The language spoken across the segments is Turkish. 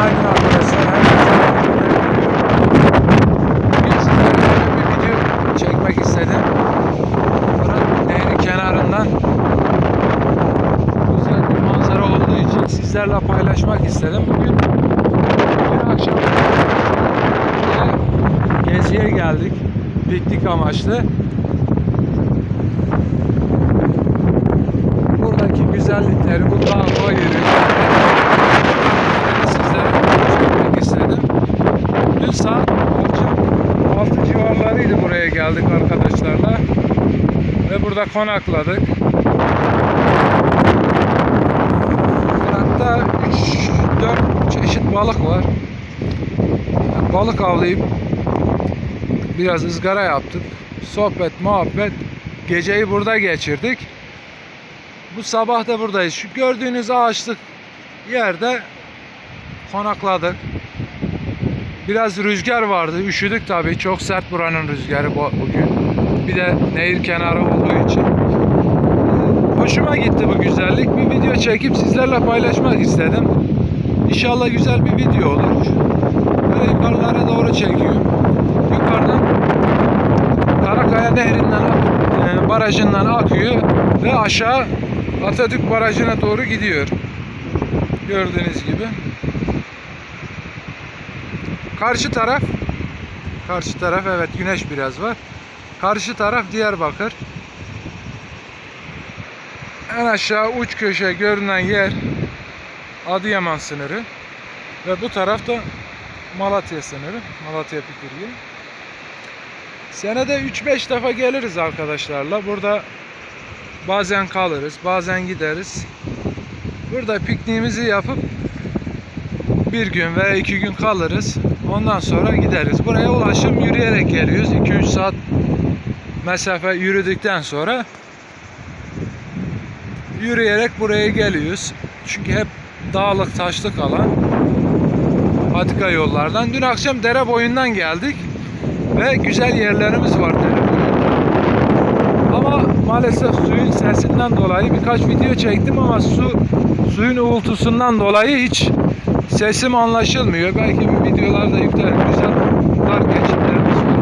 Günaydın arkadaşlar. Bugün sizlere bir video çekmek istedim. Fırat Nehri kenarından güzel bir manzara olduğu için sizlerle paylaşmak istedim. Bugün bir akşam geziye geldik. Piknik amaçlı. Buradaki güzellikleri, bu dağ sizlere çekmek istedim. Dün saat akşam 6 civarlarıydı buraya geldik arkadaşlarla. Ve burada konakladık. Hatta 3-4 çeşit balık var. Balık avlayıp biraz ızgara yaptık. Sohbet, muhabbet. Geceyi burada geçirdik. Bu sabah da buradayız. Şu gördüğünüz ağaçlık yerde konakladık. Biraz rüzgar vardı. Üşüdük tabii. Çok sert buranın rüzgarı bu- bugün. Bir de nehir kenarı olduğu için. Hoşuma gitti bu güzellik. Bir video çekip sizlerle paylaşmak istedim. İnşallah güzel bir video olur. Böyle yukarılara doğru çekiyorum. Yukarıdan Karakaya Nehri'nden e, barajından akıyor ve aşağı Atatürk Barajı'na doğru gidiyor. Gördüğünüz gibi. Karşı taraf Karşı taraf evet güneş biraz var. Karşı taraf Diyarbakır. En aşağı uç köşe görünen yer Adıyaman sınırı. Ve bu tarafta Malatya sınırı. Malatya Pikirgi. Senede 3-5 defa geliriz arkadaşlarla. Burada bazen kalırız, bazen gideriz. Burada pikniğimizi yapıp bir gün veya iki gün kalırız. Ondan sonra gideriz. Buraya ulaşım yürüyerek geliyoruz. 2-3 saat mesafe yürüdükten sonra yürüyerek buraya geliyoruz. Çünkü hep dağlık taşlık alan. Patika yollardan. Dün akşam dere boyundan geldik. Ve güzel yerlerimiz var dere boyunda. Ama maalesef suyun sesinden dolayı birkaç video çektim ama su suyun uğultusundan dolayı hiç sesim anlaşılmıyor. Belki bir videolarda yüklerim. Güzel dar geçitlerimiz var.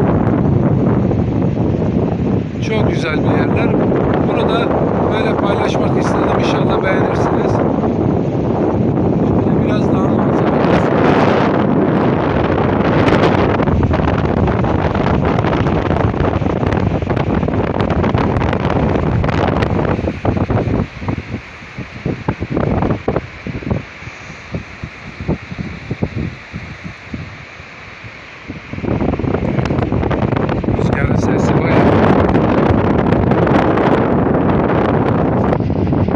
Çok güzel bir yerler. Bunu da böyle paylaşmak istedim. İnşallah beğenirsiniz.